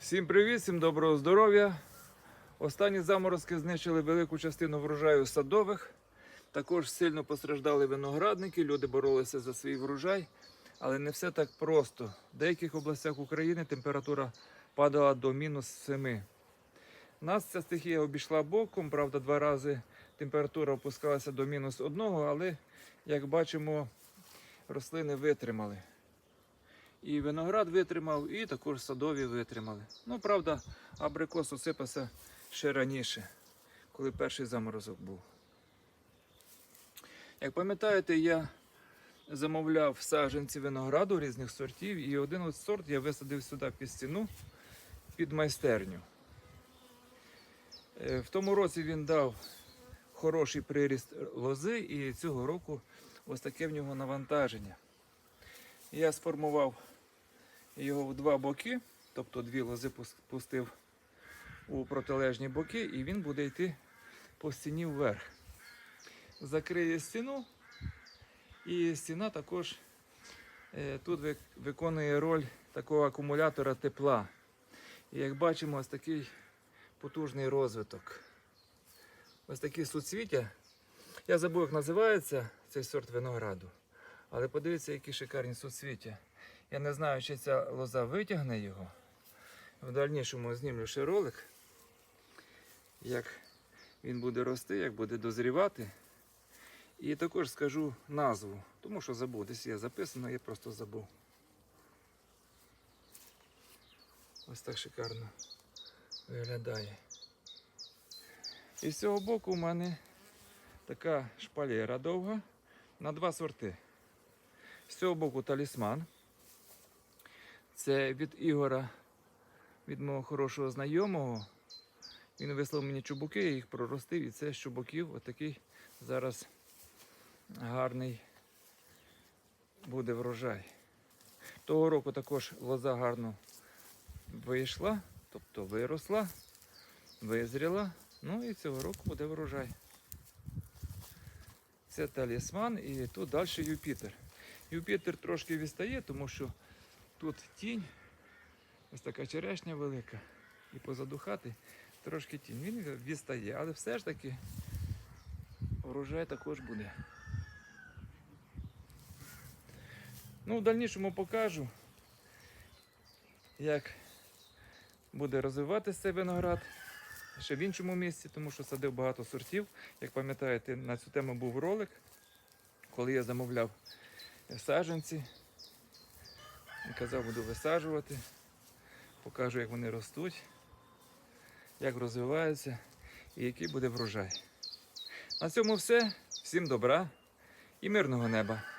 Всім привіт, всім доброго здоров'я. Останні заморозки знищили велику частину врожаю садових. Також сильно постраждали виноградники, люди боролися за свій врожай, але не все так просто. В деяких областях України температура падала до мінус 7. Нас ця стихія обійшла боком, правда, два рази температура опускалася до мінус 1, але, як бачимо, рослини витримали. І виноград витримав, і також садові витримали. Ну, правда, абрикос осипався ще раніше, коли перший заморозок був. Як пам'ятаєте, я замовляв саджанці винограду різних сортів, і один от сорт я висадив сюди під стіну, під майстерню. Е, В тому році він дав хороший приріст лози, і цього року ось таке в нього навантаження. Я сформував його в два боки, тобто дві лози пус- пустив у протилежні боки, і він буде йти по стіні вверх. Закриє стіну, і стіна також е, тут виконує роль такого акумулятора тепла. І як бачимо, ось такий потужний розвиток. Ось такі суцвіття. Я забув, як називається цей сорт винограду. Але подивіться, які шикарні суцвіття. Я не знаю, чи ця лоза витягне його. В дальнішому знімлю ще ролик, як він буде рости, як буде дозрівати. І також скажу назву, тому що забув. Десь є записано, я просто забув. Ось так шикарно виглядає. І з цього боку у мене така шпалера довга на два сорти. З цього боку талісман. Це від Ігора, від мого хорошого знайомого. Він вислав мені чубуки, я їх проростив, і це з чубуків отакий зараз гарний буде врожай. Того року також лоза гарно вийшла, тобто виросла, визріла. Ну і цього року буде врожай. Це талісман і тут далі Юпітер. Юпітер трошки відстає, тому що тут тінь, ось така черешня велика. І позаду хати трошки тінь. Він відстає, але все ж таки врожай також буде. Ну, в дальнішому покажу, як буде розвиватися цей виноград ще в іншому місці, тому що садив багато сортів. Як пам'ятаєте, на цю тему був ролик, коли я замовляв саджанці. І казав, буду висаджувати, покажу, як вони ростуть, як розвиваються і який буде врожай. На цьому все. Всім добра і мирного неба.